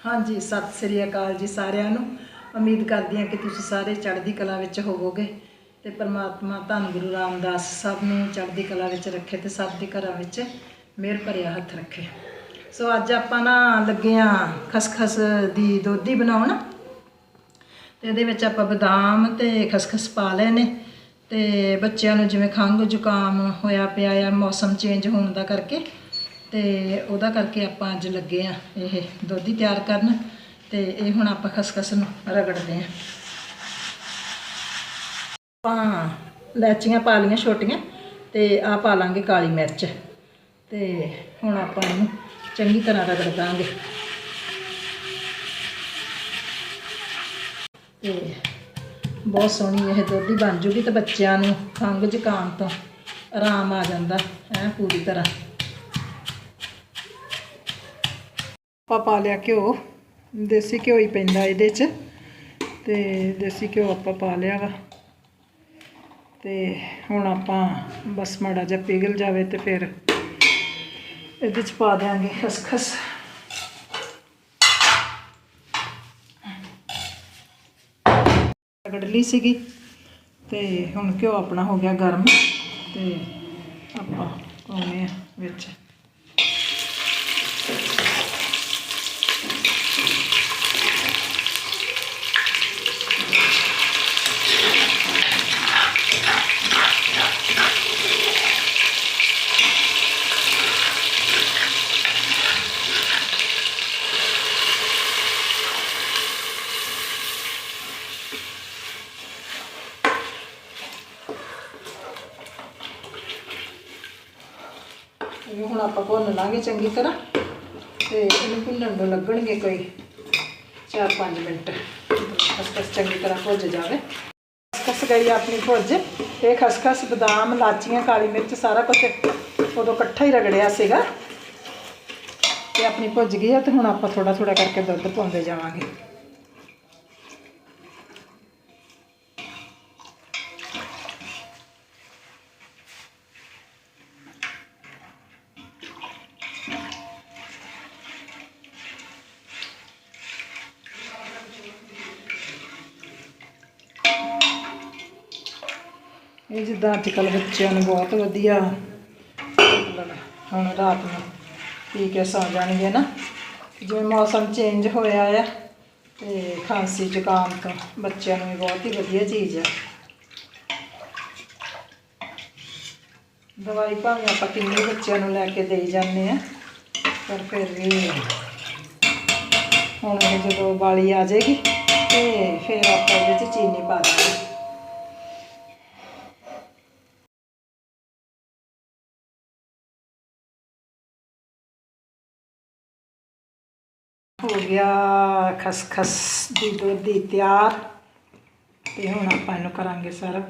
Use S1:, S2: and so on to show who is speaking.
S1: ਹਾਂਜੀ, ਸਤਿ ਸ੍ਰੀ ਅਕਾਲ ਜੀ ਸਾਰਿਆਂ ਨੂੰ। ਉਮੀਦ ਕਰਦੀ ਹਾਂ ਕਿ ਤੁਸੀਂ ਸਾਰੇ ਚੜ੍ਹਦੀ ਕਲਾ ਵਿੱਚ ਹੋਵੋਗੇ ਤੇ ਪ੍ਰਮਾਤਮਾ ਧੰਨ ਗੁਰੂ ਰਾਮਦਾਸ ਸਭ ਨੂੰ ਚੜ੍ਹਦੀ ਕਲਾ ਵਿੱਚ ਰੱਖੇ ਤੇ ਸਭ ਦੇ ਘਰਾਂ ਵਿੱਚ ਮਿਹਰ ਭਰਿਆ ਹੱਥ ਰੱਖੇ। ਸੋ ਅੱਜ ਆਪਾਂ ਨਾ ਲੱਗੇ ਆ ਖਸਖਸ ਦੀ ਦੋਧੀ ਬਣਾਉਣ ਤੇ ਇਹਦੇ ਵਿੱਚ ਆਪਾਂ ਬਦਾਮ ਤੇ ਖਸਖਸ ਪਾ ਲਏ ਨੇ ਤੇ ਬੱਚਿਆਂ ਨੂੰ ਜਿਵੇਂ ਖੰਘ ਜ਼ੁਕਾਮ ਹੋਇਆ ਪਿਆ ਆ ਮੌਸਮ ਚੇਂਜ ਹੋਣ ਦਾ ਕਰਕੇ ਤੇ ਉਹਦਾ ਕਰਕੇ ਆਪਾਂ ਅੱਜ ਲੱਗੇ ਆ ਇਹ ਦੁੱਧੀ ਤਿਆਰ ਕਰਨ ਤੇ ਇਹ ਹੁਣ ਆਪਾਂ ਖਸਖਸ ਨੂੰ ਰਗੜਦੇ ਆ। ਆਪਾਂ ਲੈਚੀਆਂ ਪਾ ਲਈਆਂ ਛੋਟੀਆਂ ਤੇ ਆ ਪਾ ਲਾਂਗੇ ਕਾਲੀ ਮਿਰਚ ਤੇ ਹੁਣ ਆਪਾਂ ਇਹਨੂੰ ਚੰਗੀ ਤਰ੍ਹਾਂ ਰਗੜ ਦਾਂਗੇ। ਤੇ ਬਹੁਤ ਸੋਹਣੀ ਇਹ ਦੁੱਧੀ ਬਣ ਜੂਗੀ ਤੇ ਬੱਚਿਆਂ ਨੂੰ ਖੰਘ ਜ਼ੁਕਾਮ ਤੋਂ ਆਰਾਮ ਆ ਜਾਂਦਾ ਹੈ ਪੂਰੀ ਤਰ੍ਹਾਂ। ਆਪਾਂ ਪਾ ਲਿਆ ਘਿਓ, ਦੇਸੀ ਘਿਓ ਹੀ ਪੈਂਦਾ ਇਹਦੇ 'ਚ, ਤੇ ਦੇਸੀ ਘਿਓ ਆਪਾਂ ਪਾ ਲਿਆ ਵਾ ਤੇ ਹੁਣ ਆਪਾਂ ਬਸ ਮਾੜਾ ਜਿਹਾ ਪਿਘਲ ਜਾਵੇ ਤੇ ਫਿਰ ਇਹਦੇ 'ਚ ਪਾ ਦਿਆਂਗੇ ਖਸਖਸ। ਰਗੜ ਲਈ ਸੀਗੀ, ਤੇ ਹੁਣ ਘਿਓ ਆਪਣਾ ਹੋ ਗਿਆ ਗਰਮ, ਤੇ ਆਪਾਂ ਪਾਉਣੇ ਆ ਵਿੱਚ। ਇਹ ਹੁਣ ਆਪਾਂ ਭੁੰਨ ਲਾਂਗੇ ਚੰਗੀ ਤਰ੍ਹਾਂ ਤੇ ਇਹਨੂੰ ਭੁੰਨਣ ਨੂੰ ਲੱਗਣਗੇ ਕੋਈ 4-5 ਮਿੰਟ। ਖਸਖਸ ਚੰਗੀ ਤਰ੍ਹਾਂ ਭੁੱਜ ਜਾਵੇ। ਖਸਖਸ ਗਈ ਆਪਣੀ ਭੁੱਜ ਇਹ ਖਸਖਸ, ਬਦਾਮ ਲਾਚੀਆਂ ਕਾਲੀ ਮਿਰਚ ਸਾਰਾ ਕੁਝ ਉਦੋਂ ਇਕੱਠਾ ਹੀ ਰਗੜਿਆ ਸੀਗਾ। ਤੇ ਆਪਣੀ ਭੁੱਜ ਗਈ ਆ ਤੇ ਹੁਣ ਆਪਾਂ ਥੋੜਾ ਥੋੜਾ ਕਰਕੇ ਦੁੱਧ ਪਾਉਂਦੇ ਜਾਵਾਂਗੇ। ਇਹ ਜਿੱਦਾਂ ਅੱਜ ਕੱਲ੍ਹ ਬੱਚਿਆਂ ਨੂੰ ਬਹੁਤ ਵਧੀਆ ਮਤਲਬ ਹੁਣ ਰਾਤ ਨੂੰ ਪੀ ਕੇ ਸੌ ਜਾਣਗੇ ਨਾ। ਜਿਵੇਂ ਮੌਸਮ ਚੇਂਜ ਹੋਇਆ ਆ ਤੇ ਖਾਂਸੀ, ਜ਼ੁਕਾਮ ਤੋਂ ਬੱਚਿਆਂ ਨੂੰ ਇਹ ਬਹੁਤ ਹੀ ਵਧੀਆ ਚੀਜ਼ ਆ। ਦਵਾਈ ਭਾਵੇਂ ਆਪਾਂ ਕਿੰਨੇ ਬੱਚਿਆਂ ਨੂੰ ਲੈ ਕੇ ਦੇਈ ਜਾਂਦੇ ਆ, ਪਰ ਫਿਰ ਵੀ ਹੁਣ ਜਦੋਂ ਵਾਲੀ ਆ ਜਾਏਗੀ ਤੇ ਫਿਰ ਆਪਾਂ ਇਹਦੇ 'ਚ ਚੀਨੀ ਪਾ ਦਾਂਗੇ ਹੋ ਗਿਆ ਖਸਖਸ ਦੀ ਦੋਧੀ ਤਿਆਰ ਤੇ ਹੁਣ ਆਪਾਂ ਇਹਨੂੰ ਕਰਾਂਗੇ ਸਰਵ।